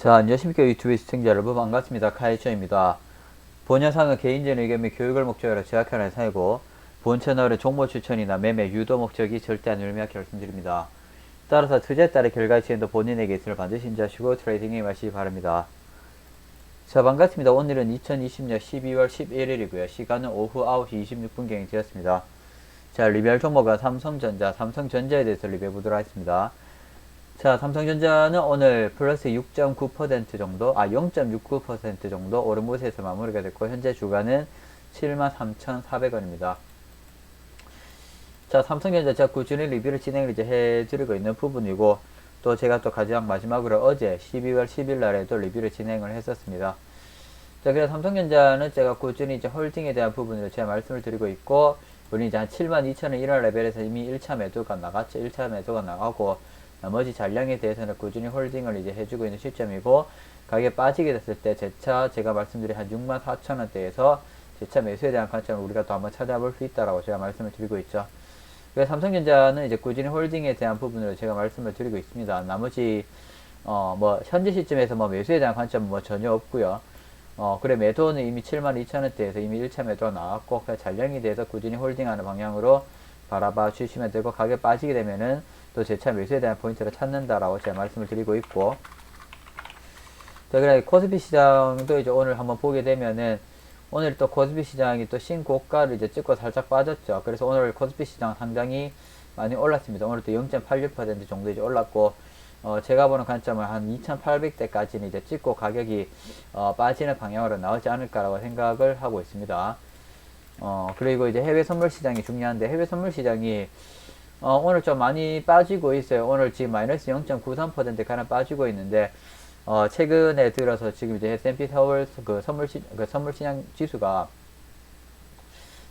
자, 안녕하십니까 유튜브 시청자 여러분 반갑습니다. 카이처입니다. 본 영상은 개인적인 의견 및 교육을 목적으로 제작하는 사이고 본 채널의 정보 추천이나 매매 유도 목적이 절대 아니며 결심드립니다. 따라서 투자에 따른 결과 지행도 본인에게 있음을 반드시 인지하시고 트레이딩에 마시기 바랍니다. 자 반갑습니다. 오늘은 2020년 12월 11일이고요. 시간은 오후 9시 26분경이 되었습니다. 자 리뷰할 종목은 삼성전자, 삼성전자에 대해서 리뷰해 보도록 하겠습니다. 자, 삼성전자는 오늘 플러스 6.9% 정도, 아, 0.69% 정도 오른 모습에서 마무리가 됐고, 현재 주가는 73,400원입니다. 자, 삼성전자 제가 꾸준히 리뷰를 진행을 이제 해드리고 있는 부분이고, 또 제가 또 가장 마지막으로 어제 12월 10일 날에도 리뷰를 진행을 했었습니다. 자, 그래서 삼성전자는 제가 꾸준히 이제 홀딩에 대한 부분으로 제가 말씀을 드리고 있고, 우리 이제 한 72,000원 1월 레벨에서 이미 1차 매도가 나갔죠. 1차 매도가 나가고, 나머지 잔량에 대해서는 꾸준히 홀딩을 이제 해주고 있는 시점이고 가격이 빠지게 됐을 때 재차 제가 말씀드린 한 6만 4천 원대에서 재차 매수에 대한 관점을 우리가 또 한번 찾아볼 수 있다라고 제가 말씀을 드리고 있죠. 그래서 삼성전자는 이제 꾸준히 홀딩에 대한 부분으로 제가 말씀을 드리고 있습니다. 나머지 어 뭐 현재 시점에서 뭐 매수에 대한 관점은 뭐 전혀 없고요. 어 그래 매도는 이미 7만 2천 원대에서 이미 1차 매도가 나왔고 그 잔량에 대해서 꾸준히 홀딩하는 방향으로 바라봐 주시면 되고 가격 빠지게 되면은 또 재차 매수에 대한 포인트를 찾는다라고 제가 말씀을 드리고 있고. 자 그래 코스피 시장도 이제 오늘 한번 보게 되면은 오늘 또 코스피 시장이 또 신고가를 이제 찍고 살짝 빠졌죠. 그래서 오늘 코스피 시장 상당히 많이 올랐습니다. 오늘 또 0.86% 정도 이제 올랐고 어 제가 보는 관점은 한 2800대까지는 이제 찍고 가격이 어 빠지는 방향으로 나오지 않을까라고 생각을 하고 있습니다. 어 그리고 이제 해외 선물 시장이 중요한데 해외 선물 시장이 어, 오늘 좀 많이 빠지고 있어요. 오늘 지금 마이너스 0.93% 가량 빠지고 있는데, 어, 최근에 들어서 지금 이제 S&P 서울 그 선물 시, 그 선물 시장 지수가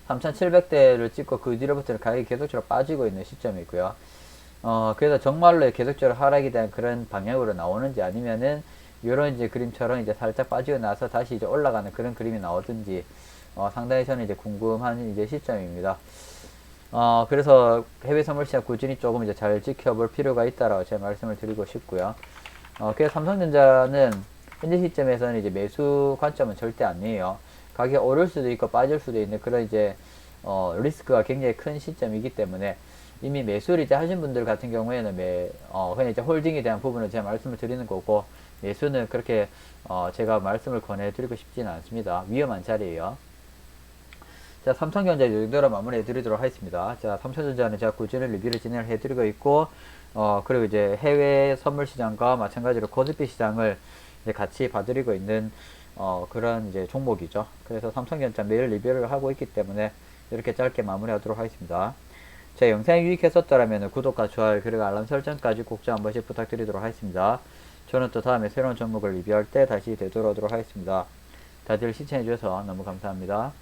3,700대를 찍고 그 뒤로부터는 가격이 계속적으로 빠지고 있는 시점이고요. 어, 그래서 정말로 계속적으로 하락에 대한 그런 방향으로 나오는지 아니면은, 요런 이제 그림처럼 이제 살짝 빠지고 나서 다시 이제 올라가는 그런 그림이 나오든지, 어, 상당히 저는 이제 궁금한 이제 시점입니다. 어, 그래서 해외 선물 시장 꾸준히 조금 이제 잘 지켜볼 필요가 있다라고 제가 말씀을 드리고 싶고요. 어, 그래서 삼성전자는 현재 시점에서는 이제 매수 관점은 절대 아니에요. 가격 오를 수도 있고 빠질 수도 있는 그런 이제 어, 리스크가 굉장히 큰 시점이기 때문에 이미 매수를 이제 하신 분들 같은 경우에는 매, 어, 그냥 이제 홀딩에 대한 부분을 제가 말씀을 드리는 거고 매수는 그렇게 어, 제가 말씀을 권해드리고 싶지는 않습니다. 위험한 자리예요. 자, 삼성전자 이 정도로 마무리해 드리도록 하겠습니다. 자, 삼성전자는 제가 꾸준히 리뷰를 진행을 해 드리고 있고, 어, 그리고 이제 해외 선물 시장과 마찬가지로 코스피 시장을 이제 같이 봐드리고 있는, 어, 그런 이제 종목이죠. 그래서 삼성전자 매일 리뷰를 하고 있기 때문에 이렇게 짧게 마무리하도록 하겠습니다. 제 영상이 유익했었더라면 구독과 좋아요 그리고 알람 설정까지 꼭좀한 번씩 부탁드리도록 하겠습니다. 저는 또 다음에 새로운 종목을 리뷰할 때 다시 되돌아오도록 하겠습니다. 다들 시청해주셔서 너무 감사합니다.